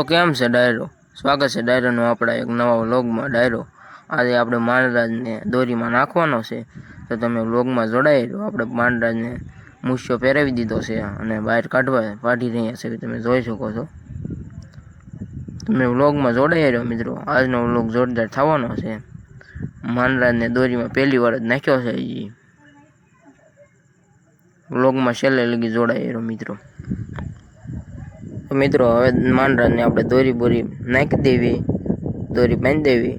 તો કેમ છે ડાયરો? સ્વાગત છે ડાયરોનો આપણા એક નવા વ્લોગમાં. ડાયરો, આજે આપણે માંડરાજને દોરીમાં નાખવાનો છે. તો તમે વ્લોગમાં જોડાઈ રહ્યો આપણે માંડરાજને મૂછો પહેરાવી દીધો છે અને બહાર કાઢવા કાઢી રહ્યા છે. તમે જોઈ શકો છો. તમે વ્લોગમાં જોડાઈ રહ્યો મિત્રો. આજનો વ્લોગ જોરદાર થવાનો છે. માંડરાજને દોરીમાં પહેલી વાર જ નાખ્યો છે હજી વ્લોગમાં છેલ્લે લગી જોડાઈ રહ્યો મિત્રો. તો મિત્રો, હવે માંડરાને આપણે દોરી બોરી નાખી દેવી, દોરી બાંધી દેવી.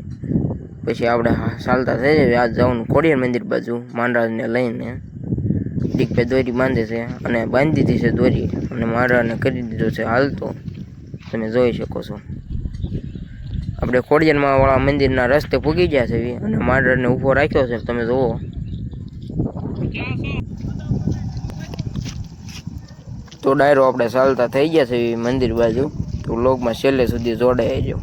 પછી આપણે ચાલતા થઈ જઈએ. આ જવાનું કોડિયર મંદિર બાજુ, માંડરાને લઈને. દીકભાઈ દોરી બાંધે છે અને બાંધી દીધી છે દોરી અને માંડરાને કરી દીધો છે હાલતો. તમે જોઈ શકો છો. આપણે ખોડિયારમાં વાળા મંદિરના રસ્તે પૂગી ગયા છે અને માંડરાને ઊભો રાખ્યો છે. તમે જુઓ. તો ડાયરો આપણે ચાલતા થઈ ગયા છે મંદિર બાજુ. તો લોકમાં છેલ્લે સુધી જોડાઈ જાવ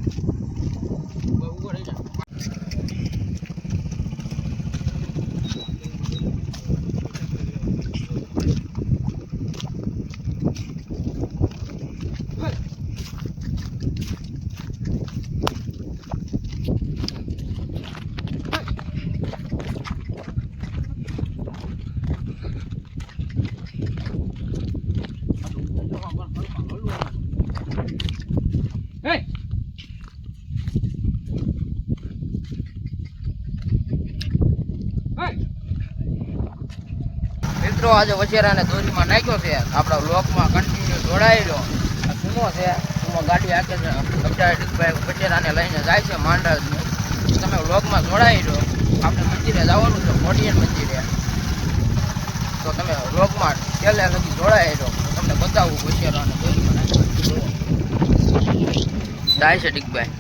મિત્રો આજે વચેરાને દોરીમાં નાખ્યો છે. આપણા લોકમાં કન્ટિન્યુ જોડાયેલો. સુમો છે. સુમો ગાડી આખે છે. અબડાભાઈ વચેરાને લઈને જાય છે માંડળ તમે લોકમાં જોડાયેલો. આપણે મંદિરે જવાનું છે મોડિયન મંદિરે. તો તમે લોકમાં છેલ્લે સુધી જોડાયેલો. તમને બતાવું વચેરાને દોરીમાં નાખ્યો જાય છે ડીકભાઈ.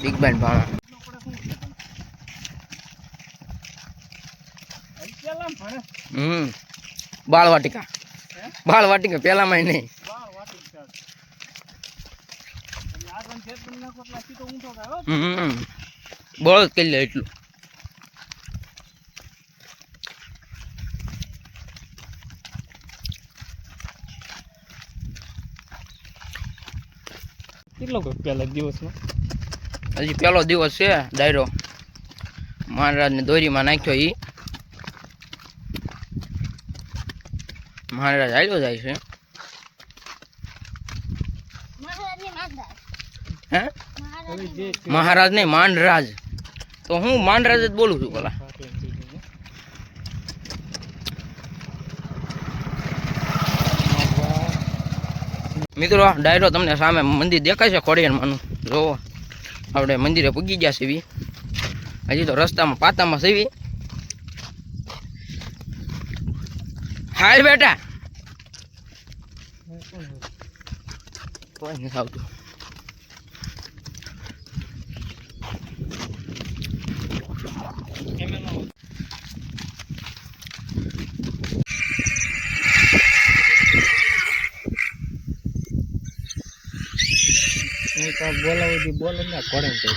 ડીકભાઈ ભાણા. હમ. બાળ વાટિકા. બાળ વાટિકા પેલામાં નહીં. હમ બળ કરી લે એટલું. કેટલો પેલા દિવસમાં હજી પેલો દિવસ છે ડાયરો મહારાજને દોરીમાં નાખ્યો ઈ. મહારાજ આવ્યો જાય છે. હે? મહારાજ ને માંડરાજ તો હું માંડરાજ જ બોલું છું પેલા મિત્રો ડાયરો તમને સામે મંદિર દેખાય છે ખોડિયારમાંનું. જોવો આપણે મંદિરે પૂગી ગયા સીવી હજી તો રસ્તામાં પાતામાં સીવી હાલ બેટા. કોઈ નથી આવતું બોલાવું બોલે ને ઘોડે છે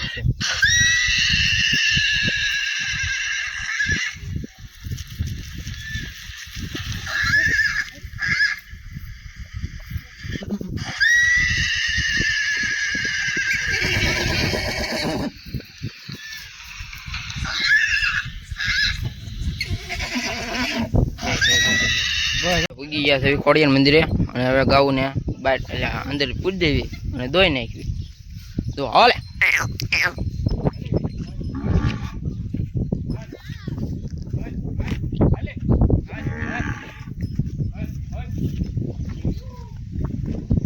પૂગી ગયા છે ખોડિયાર મંદિરે. અને હવે ગાઉને બહાર એટલે અંદર પૂરી દેવી અને ધોઈ નાખવી. તો હાલે.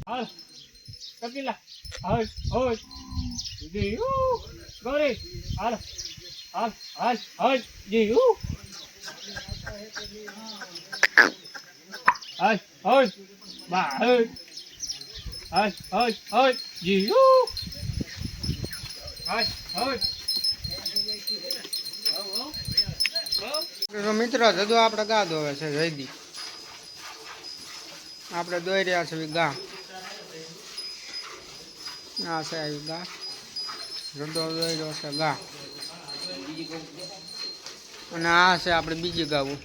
હાલ. કપિલા, હાલ હાલ. જી યુ ગોરી. હાલ હાલ હાલ હાલ. જી યુ ơi, bà બા Ơi, ơi, ơi, gì જી ơi તો મિત્રો જદુ આપણે ગા દોવે છે જયદી આપણે દોઈ રહ્યા છે ગા આ છે આવી ગા જદો દોઈ રહ્યો છે ગા. અને આ છે આપણે બીજી ગાવું.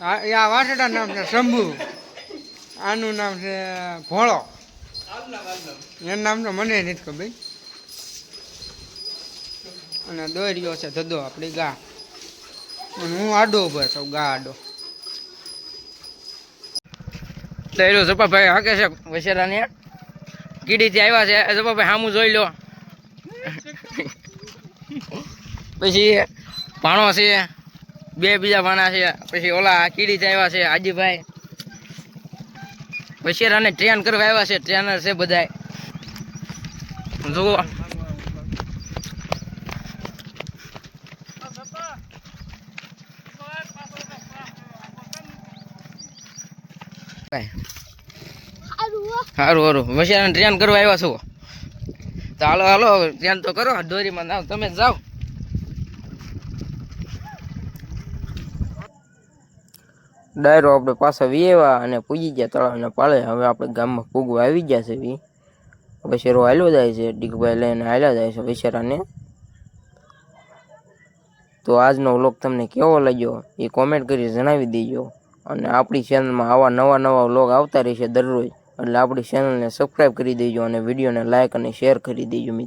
આ આ નામ છે શંભુ. આનું નામ છે ભોળો. એનું નામ તો મને નથી ખબર. અને દોર્યો છે ધધો આપણી ગા. અને હું આડો ઊભો છું ગા આડો. એલો જપાભાઈ હાકે છે વસેરાને કીડીથી આવ્યા છે. જપાભાઈ સામું જોઈ લો. પછી ભાણો છે. બે બીજા ભાણા છે. પછી ઓલા કીડી આવ્યા છે હાજીભાઈ વસેરાને ટ્રેન કરવા આવ્યા છે ટ્રેનર છે બધા જુઓ. સારું સારું વસેરાને ટ્રેન કરવા આવ્યા છો. તો હાલો હાલો ટ્રેન તો કરો દોરીમાં નાવ. તમે જાઓ. ડાયરો આપણે પાછા વિયેવા અને પૂજી ગયા તળાવના પાળે. હવે આપણે ગામમાં પૂગવા આવી ગયા છે વી. વસેરો હાલ્યો જાય છે, ડીગભાઈ લઈને હાલ્યા જાય છે વસેરાને તો આજનો વ્લોગ તમને કેવો લાગ્યો એ કોમેન્ટ કરી જણાવી દેજો. અને આપણી ચેનલમાં આવા નવા નવા વ્લોગ આવતા રહેશે દરરોજ. એટલે આપણી ચેનલને સબસ્ક્રાઈબ કરી દેજો અને વિડીયોને લાઇક અને શેર કરી દેજો મિત્રો.